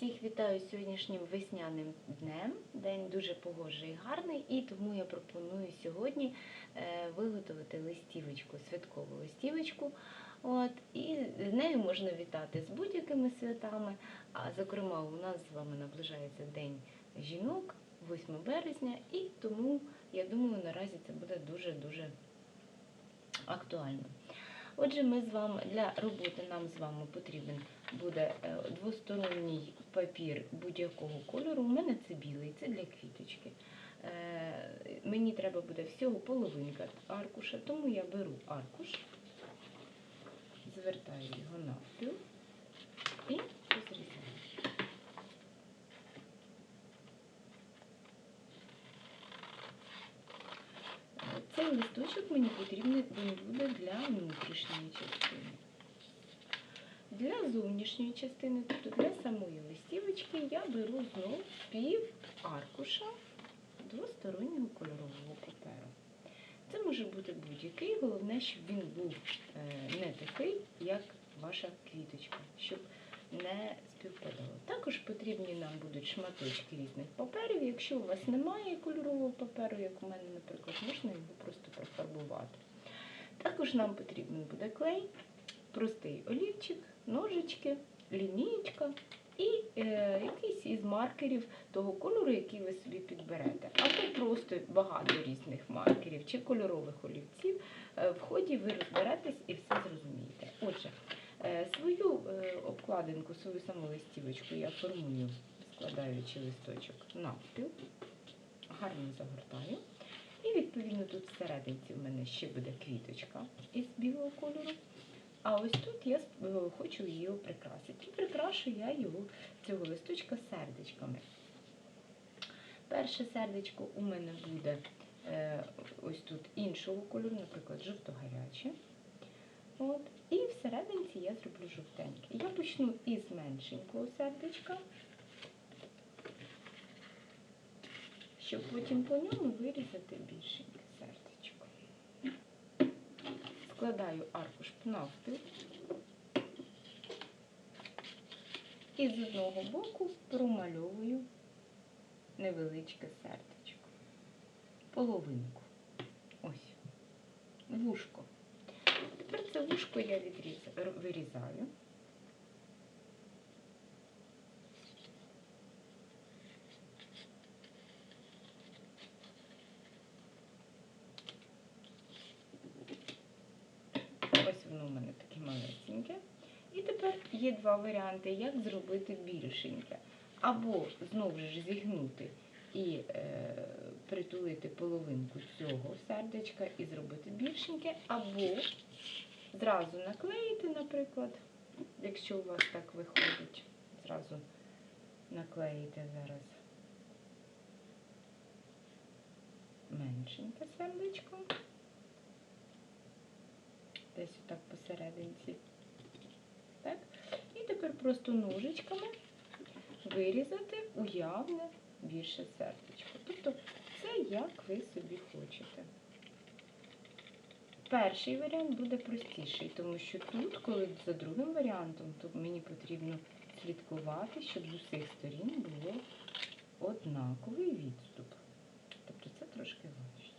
Всіх вітаю сьогоднішнім весняним днем. День дуже погожий і гарний, і тому я пропоную сьогодні е, виготовити листівочку, святкову листівочку. От, і з нею можна вітати з будь-якими святами. А зокрема, у нас з вами наближається День жінок, 8 березня, і тому я думаю, наразі це буде дуже-дуже актуально. Отже, ми з вами для роботи нам з вами потрібен буде е, двосторонній папір будь-якого кольору. У мене це білий, це для квіточки. Е, Мені треба буде всього половинка аркуша, тому я беру аркуш, звертаю його навпіл і розрізаю. Е, Цей листочок мені потрібний буде для внутрішньої частини. Для зовнішньої частини, тобто для самої листівочки, я беру знову пів аркуша двостороннього кольорового паперу. Це може бути будь-який, головне, щоб він був е, не такий, як ваша квіточка, щоб не співпадало. Також потрібні нам будуть шматочки різних паперів. Якщо у вас немає кольорового паперу, як у мене, наприклад, можна його просто профарбувати. Також нам потрібен буде клей, простий олівчик, ножички, лінієчка і е, якийсь із маркерів того кольору, який ви собі підберете. Або просто багато різних маркерів чи кольорових олівців. Е, в ході ви розберетесь і все зрозумієте. Отже, е, свою е, обкладинку, свою саму листівочку я формую, складаючи листочок навпіл, гарно загортаю. І відповідно тут всерединці в мене ще буде квіточка із білого кольору. А ось тут я е, хочу її прикрасити. І прикрашу я його цього листочка сердечками. Перше сердечко у мене буде е, ось тут іншого кольору, наприклад, жовто-гаряче. І всерединці я зроблю жовтеньке. Я почну із меншенького сердечка, щоб потім по ньому вирізати більшеньке сердечко. Складаю аркуш навпіл. І з одного боку промальовую невеличке сердечко. Половинку. Ось. Вушко. Тепер це вушко я відрізаю, вирізаю. Ось воно у мене таке малесеньке. І тепер є два варіанти, як зробити більшеньке. Або знову ж зігнути і е, притулити половинку цього сердечка і зробити більшеньке, або зразу наклеїти, наприклад, якщо у вас так виходить, зразу наклеїти зараз меншеньке сердечко. Десь отак посерединці. Тепер просто ножичками вирізати уявне більше сердечко. Тобто це як ви собі хочете. Перший варіант буде простіший, тому що тут, коли за другим варіантом, то мені потрібно слідкувати, щоб з усіх сторін було однаковий відступ. Тобто це трошки важче.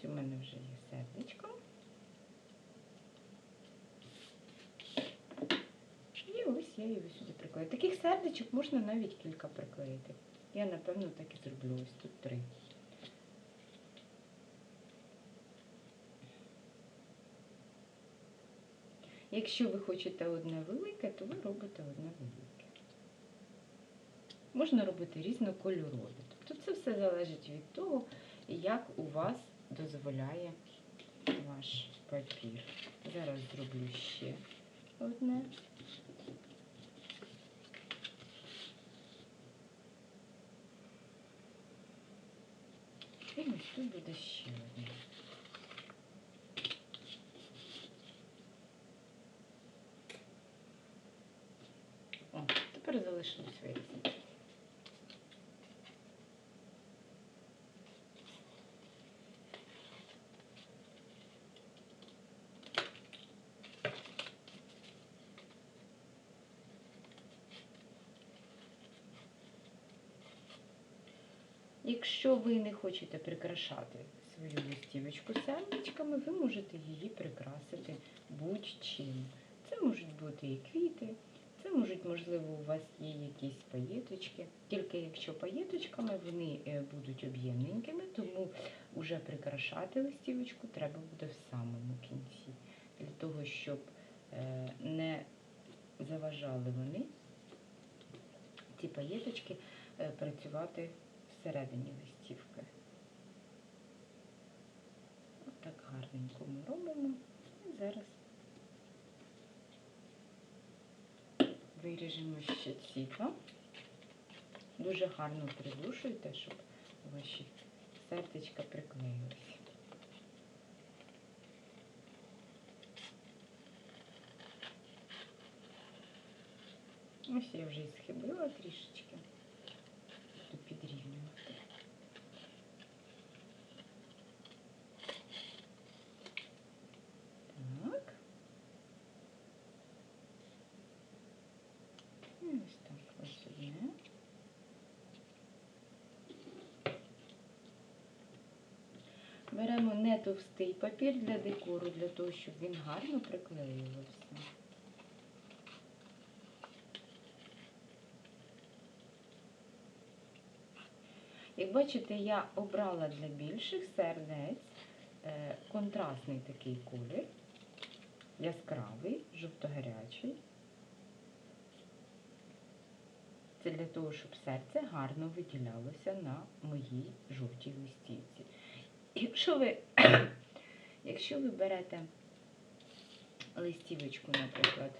Ось у мене вже є сердечко. І ось я його сюди приклею. Таких сердечок можна навіть кілька приклеїти. Я, напевно, так і зроблю. Ось тут три. Якщо ви хочете одне велике, то ви робите одне велике. Можна робити різнокольорові. Тобто це все залежить від того, як у вас дозволяє ваш папір. Зараз зроблю ще одне. І ось тут буде ще одне. О, тепер залишилось вирізати. Якщо ви не хочете прикрашати свою листівочку сердечками, ви можете її прикрасити будь-чим. Це можуть бути і квіти, це можуть, можливо, у вас є якісь паєточки. Тільки якщо паєточками вони е, будуть об'ємненькими, тому вже прикрашати листівочку треба буде в самому кінці. Для того, щоб е, не заважали вони, ці паєточки, е, працювати всередині листівки. Отак гарненько ми робимо. І зараз виріжемо ще ціпа. Дуже гарно придушуйте, щоб ваші сердечка приклеїлися. Ось я вже і схибила трішечки. Буду підрівнювати. Так. І ось так одне. Беремо не товстий папір для декору, для того, щоб він гарно приклеювався. Як бачите, я обрала для більших сердець е, контрастний такий колір, яскравий, жовто-гарячий. Це для того, щоб серце гарно виділялося на моїй жовтій листівці. Якщо ви, якщо ви берете листівочку, наприклад,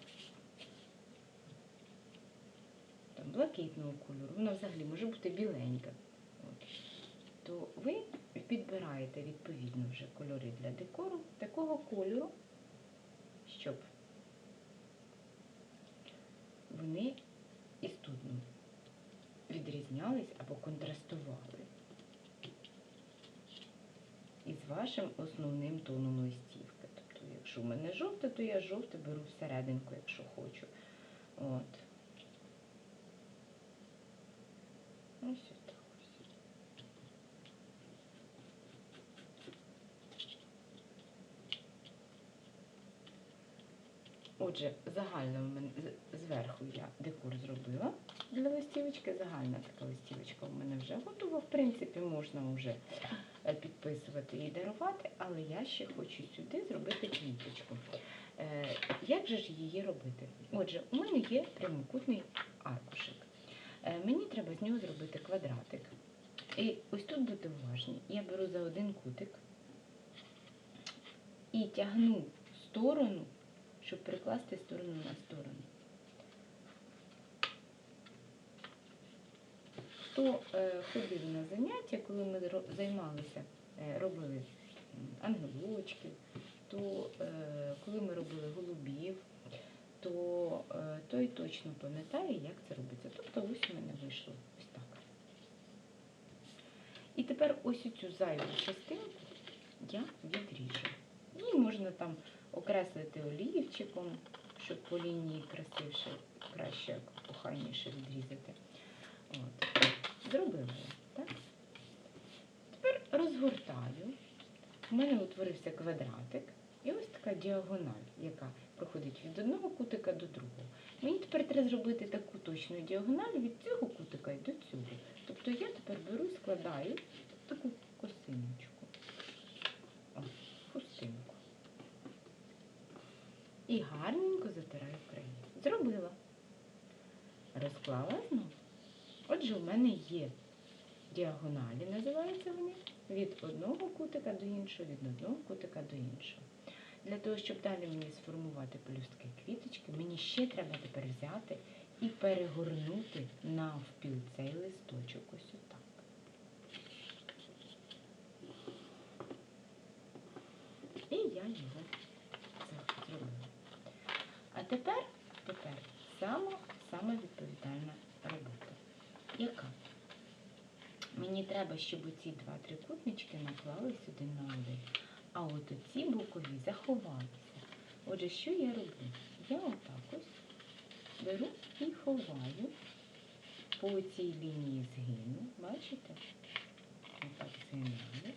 там, блакитного кольору, вона взагалі може бути біленька, от, то ви підбираєте відповідно вже кольори для декору такого кольору, щоб вони відрізнялись або контрастували із вашим основним тоном листівки. Тобто, якщо в мене жовте, то я жовте беру всерединку, якщо хочу. От. Ось отак Отже, мене зверху я декор зробила для листівочки. Загальна така листівочка в мене вже готова. В принципі, можна вже е, підписувати і дарувати, але я ще хочу сюди зробити квіточку. Е, Як же ж її робити? Отже, у мене є прямокутний аркушик. Е, Мені треба з нього зробити квадратик. І ось тут будьте уважні. Я беру за один кутик і тягну сторону, щоб прикласти сторону на сторону. Хто е, ходив на заняття, коли ми займалися, е, робили ангелочки, то е, коли ми робили голубів, то той точно пам'ятає, як це робиться. Тобто ось у мене вийшло ось так. І тепер ось цю зайву частинку я відріжу. І можна там окреслити олівчиком, щоб по лінії красивше, краще, охайніше відрізати. От. Зробила так? Тепер розгортаю. У мене утворився квадратик. І ось така діагональ, яка проходить від одного кутика до другого. Мені тепер треба зробити таку точну діагональ від цього кутика і до цього. Тобто я тепер беру і складаю таку косиночку. О, хустинку. І гарненько затираю краї. Зробила. Розклала знову. Отже, у мене є діагоналі, називаються вони, від одного кутика до іншого, від одного кутика до іншого. Для того, щоб далі мені сформувати пелюстки квіточки, мені ще треба тепер взяти і перегорнути навпіл цей листочок ось отак. І я його тепер, тепер сама, сама відповідальна робота. Яка? Мені треба, щоб ці два трикутнички наклались один на один. А от оці бокові заховалися. Отже, що я роблю? Я отак ось беру і ховаю по цій лінії згину, бачите? згинаю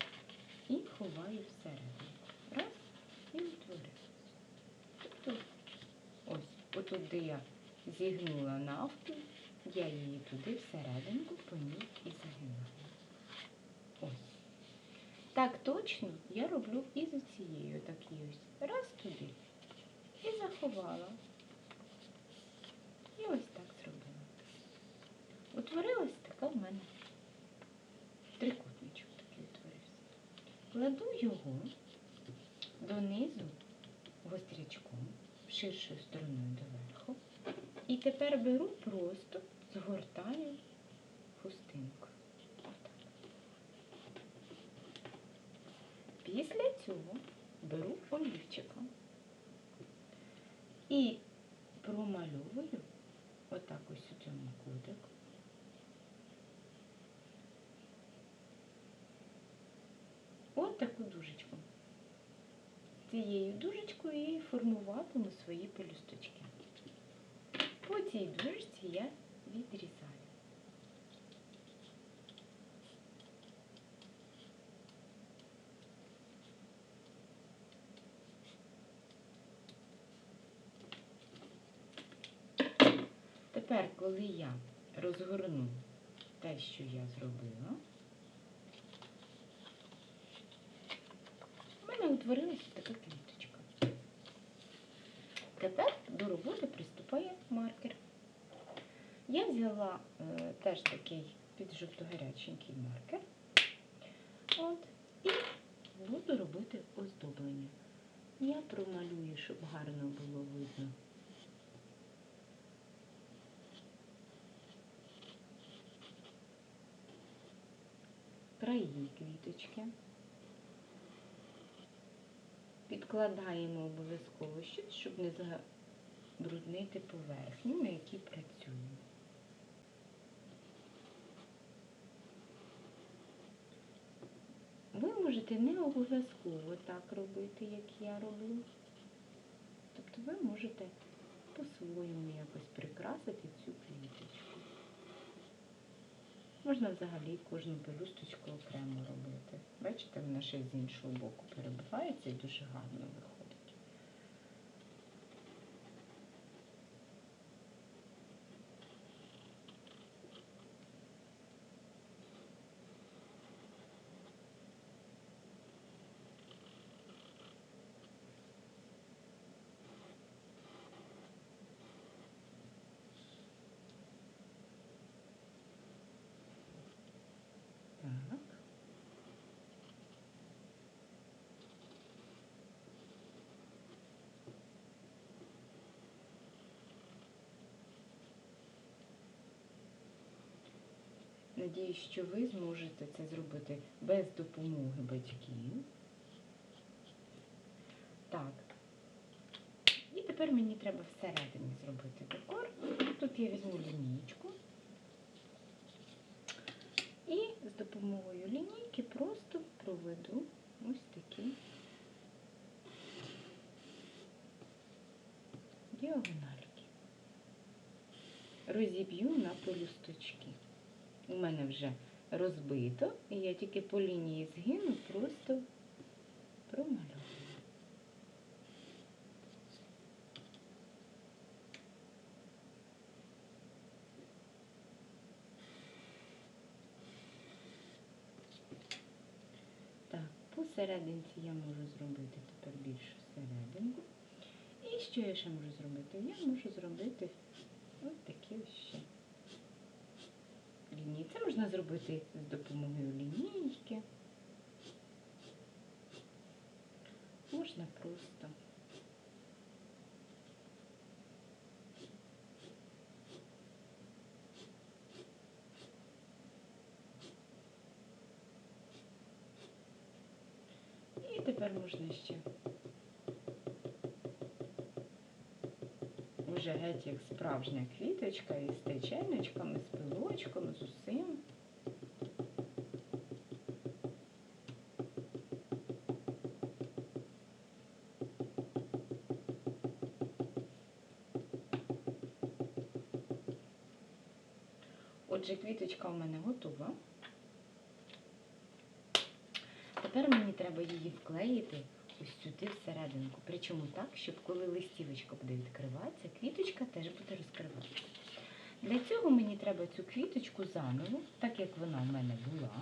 і ховаю всередину. Раз і утворив. Тобто, я зігнула навпіл, я її туди всерединку по ній і загинаю. Ось. Так точно я роблю і з цією ось. Раз туди. І заховала. І ось так зробила. Утворилась така в мене трикутничок такий утворився. Кладу його донизу гострячком, ширшою стороною доверху. І тепер беру просто згортаю хустинку. Після цього беру олівчиком і промальовую отак ось у цьому кутику. От таку дужечку. Цією дужечкою і формуватиму свої пелюсточки. По цій дужці я відрізаю. Тепер, коли я розгорну те, що я зробила, у мене утворилася така квіточка. Тепер до роботи приступає маркер. Я взяла е, теж такий під жовто-гаряченький маркер. От, і буду робити оздоблення. Я промалюю, щоб гарно було видно. краї квіточки. Підкладаємо обов'язково щось, щоб не забруднити поверхню, на якій працюємо. Ви можете не обов'язково так робити, як я роблю. Тобто ви можете по-своєму якось прикрасити цю квіточку. Можна взагалі кожну пелюсточку окремо робити. Бачите, вона ще з іншого боку перебивається і дуже гарно виходить. Так. Надіюсь, що ви зможете це зробити без допомоги батьків. Так. І тепер мені треба всередині зробити декор. Тут я візьму лінійку. І з допомогою лінійки просто проведу ось такі діагональки. Розіб'ю на полюсточки. У мене вже розбито, і я тільки по лінії згину просто промалюю. Так, посерединці я можу зробити тепер більшу серединку. І що я ще можу зробити? Я можу зробити ось такі ось ще лінії. Це можна зробити з допомогою лінійки. Можна просто. І тепер можна ще вже геть як справжня квіточка із теченечками, з пилочком, з усім. Отже, квіточка у мене готова. тепер мені треба її вклеїти ось сюди всерединку. Причому так, щоб коли листівочка буде відкриватися, квіточка теж буде розкриватися. Для цього мені треба цю квіточку заново, так як вона в мене була,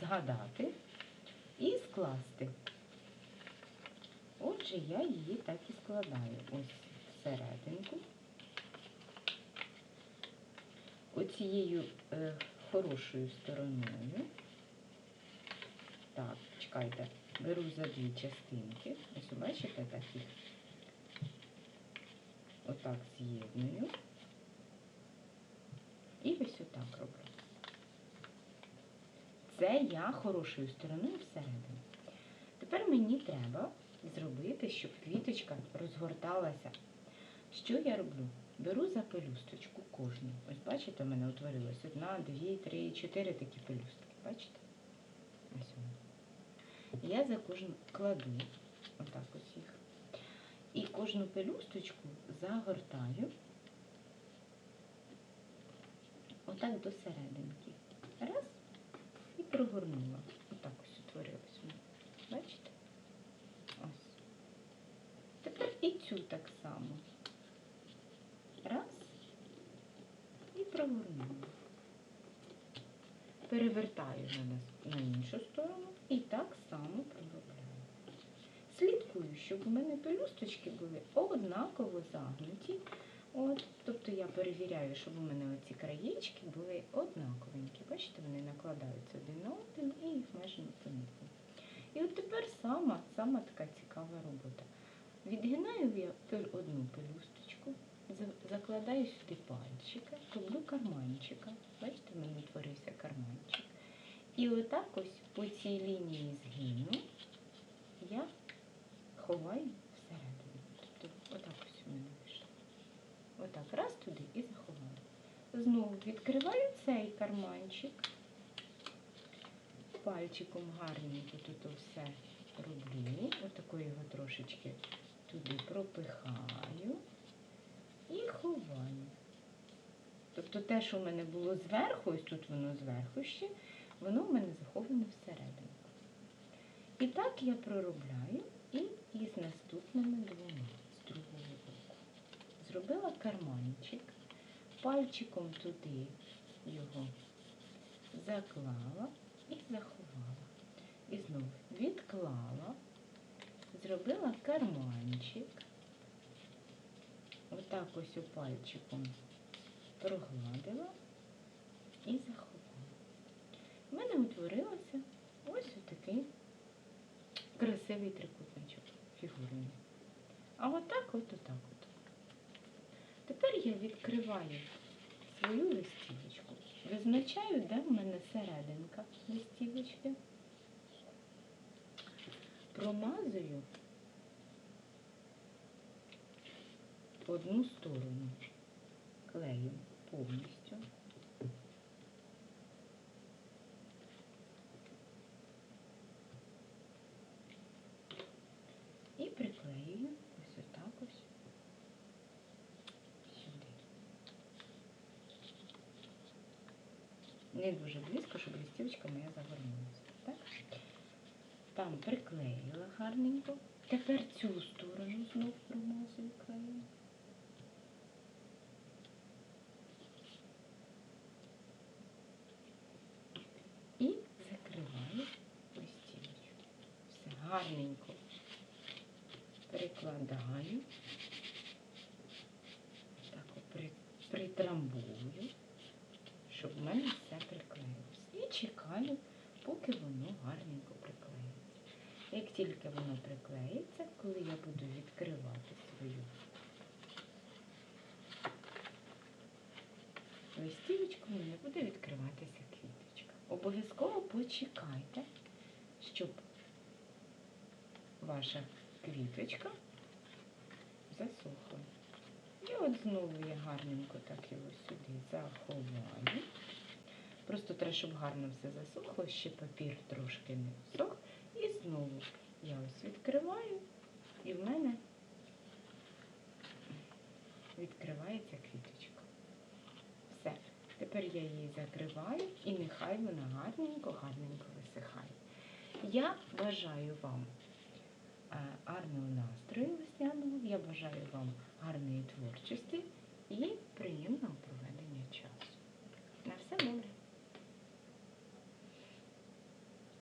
згадати і скласти. Отже, я її так і складаю. Ось всерединку. Оцією е, хорошою стороною. Так, чекайте, беру за дві частинки. Ось бачите, так їх отак з'єдную. І ось отак роблю. Це я хорошою стороною всередину. Тепер мені треба зробити, щоб квіточка розгорталася. Що я роблю? Беру за пелюсточку кожну. Ось бачите, у мене утворилось одна, дві, три, чотири такі пелюстки. Бачите? Я за кожну кладу отак ось їх. І кожну пелюсточку загортаю отак до серединки. Раз і прогорнула. Отак ось утворилось. Бачите? Ось. Тепер і цю так само. Раз. І прогорнула. Перевертаю нас- на іншу сторону і так само проробляю. Слідкую, щоб у мене пелюсточки були однаково загнуті. От, тобто я перевіряю, щоб у мене оці краєчки були однаковенькі. Бачите, вони накладаються один на один і їх майже не помітно. І от тепер сама, сама така цікава робота. Відгинаю я одну пелюсточку, закладаю сюди пальчика, роблю карманчика. Бачите, в мене утворився карманчик. І отак ось по цій лінії згину я ховаю всередину. Тобто отак ось у мене вийшло. Отак, раз туди і заховаю. Знову відкриваю цей карманчик. Пальчиком гарненько тут все роблю. Отако його трошечки туди пропихаю і ховаю. Тобто те, що в мене було зверху, ось тут воно зверху ще, воно в мене заховане всередину. І так я проробляю і із наступними двома з другого боку. Зробила карманчик, пальчиком туди його заклала і заховала. І знову відклала, зробила карманчик. Отак ось пальчиком прогладила і заховала. У мене утворилося ось отакий красивий трикутничок фігурний. А отак от отак от. Тепер я відкриваю свою листівочку. Визначаю, де в мене серединка листівочки. Промазую одну сторону клею повністю. І приклеюю ось отак ось сюди. Не дуже близько, щоб листівочка моя загорнулася. Так? Там приклеїла гарненько. Тепер цю сторону знов промазую клеєм. І закриваю листівочку. Все гарненько прикладаю. Так притрамбую, щоб в мене все приклеїлося. І чекаю, поки воно гарненько приклеїться. Як тільки воно приклеїться, коли я буду відкривати свою листівочку, в мене буде відкриватися квіточка. Обов'язково почекайте, щоб ваша квіточка засохла. І от знову я гарненько так його сюди заховаю. Просто треба, щоб гарно все засохло, ще папір трошки не всох. І знову я ось відкриваю, і в мене відкривається квіточка. Все. Тепер я її закриваю і нехай вона гарненько, гарненько висихає. Я бажаю вам Е, гарного настрою весняного. Я бажаю вам гарної творчості і приємного проведення часу. На все добре!